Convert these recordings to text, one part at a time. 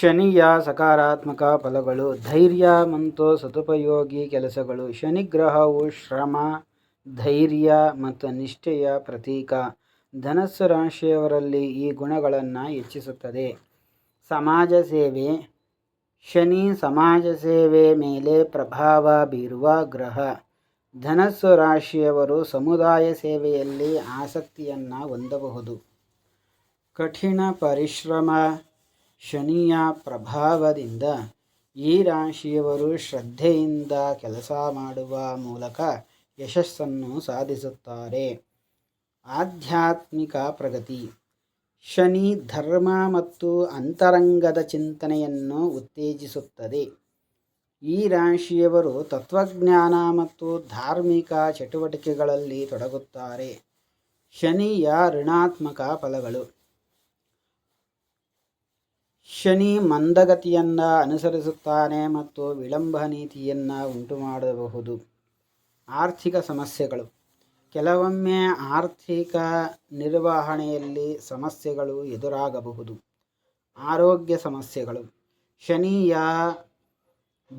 ಶನಿಯ ಸಕಾರಾತ್ಮಕ ಫಲಗಳು, ಧೈರ್ಯ ಮತ್ತು ಸದುಪಯೋಗಿ ಕೆಲಸಗಳು ಶನಿ ಗ್ರಹವು ಶ್ರಮ, ಧೈರ್ಯ ಮತ್ತು ನಿಷ್ಠೆಯ ಪ್ರತೀಕ. ಧನಸ್ಸು ರಾಶಿಯವರಲ್ಲಿ ಈ ಗುಣಗಳನ್ನು ಹೆಚ್ಚಿಸುತ್ತದೆ. ಸಮಾಜ ಸೇವೆ. ಶನಿ ಸಮಾಜ ಸೇವೆ ಮೇಲೆ ಪ್ರಭಾವ ಬೀರುವ ಗ್ರಹ. ಧನಸ್ಸು ರಾಶಿಯವರು ಸಮುದಾಯ ಸೇವೆಯಲ್ಲಿ ಆಸಕ್ತಿಯನ್ನು ಹೊಂದಬಹುದು. ಕಠಿಣ ಪರಿಶ್ರಮ. ಶನಿಯ ಪ್ರಭಾವದಿಂದ ಈ ರಾಶಿಯವರು ಶ್ರದ್ಧೆಯಿಂದ ಕೆಲಸ ಮಾಡುವ ಮೂಲಕ ಯಶಸ್ಸನ್ನು ಸಾಧಿಸುತ್ತಾರೆ. ಆಧ್ಯಾತ್ಮಿಕ ಪ್ರಗತಿ. ಶನಿ ಧರ್ಮ ಮತ್ತು ಅಂತರಂಗದ ಚಿಂತನೆಯನ್ನು ಉತ್ತೇಜಿಸುತ್ತದೆ. ಈ ರಾಶಿಯವರು ತತ್ವಜ್ಞಾನ ಮತ್ತು ಧಾರ್ಮಿಕ ಚಟುವಟಿಕೆಗಳಲ್ಲಿ ತೊಡಗುತ್ತಾರೆ. ಶನಿಯ ಋಣಾತ್ಮಕ ಫಲಗಳು. ಶನಿ ಮಂದಗತಿಯನ್ನು ಅನುಸರಿಸುತ್ತಾನೆ ಮತ್ತು ವಿಳಂಬ ನೀತಿಯನ್ನು ಉಂಟು ಮಾಡಬಹುದು ಆರ್ಥಿಕ ಸಮಸ್ಯೆಗಳು. ಕೆಲವೊಮ್ಮೆ ಆರ್ಥಿಕ ನಿರ್ವಹಣೆಯಲ್ಲಿ ಸಮಸ್ಯೆಗಳು ಎದುರಾಗಬಹುದು. ಆರೋಗ್ಯ ಸಮಸ್ಯೆಗಳು. ಶನಿಯ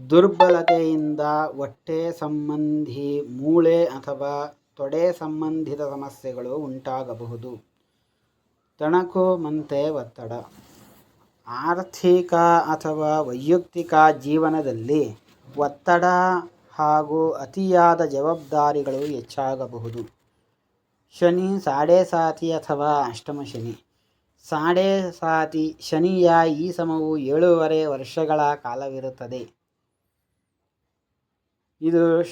ದುರ್ಬಲತೆಯಿಂದ ಹೊಟ್ಟೆ ಸಂಬಂಧಿ, ಮೂಳೆ ಅಥವಾ ತೊಡೆ ಸಂಬಂಧಿತ ಸಮಸ್ಯೆಗಳು ಉಂಟಾಗಬಹುದು. ತಣಕು ಮಂತೆ ಒತ್ತಡ. ಆರ್ಥಿಕ ಅಥವಾ ವೈಯಕ್ತಿಕ ಜೀವನದಲ್ಲಿ ಒತ್ತಡ ಹಾಗೂ ಅತಿಯಾದ ಜವಾಬ್ದಾರಿಗಳು ಹೆಚ್ಚಾಗಬಹುದು. ಶನಿ ಸಾಡೆ ಸಾತಿ ಅಥವಾ ಅಷ್ಟಮ ಶನಿ. ಸಾಡೆ ಸಾತಿ ಶನಿಯ ಈ ಸಮವು ಏಳೂವರೆ ವರ್ಷಗಳ ಕಾಲವಿರುತ್ತದೆ. ಇದು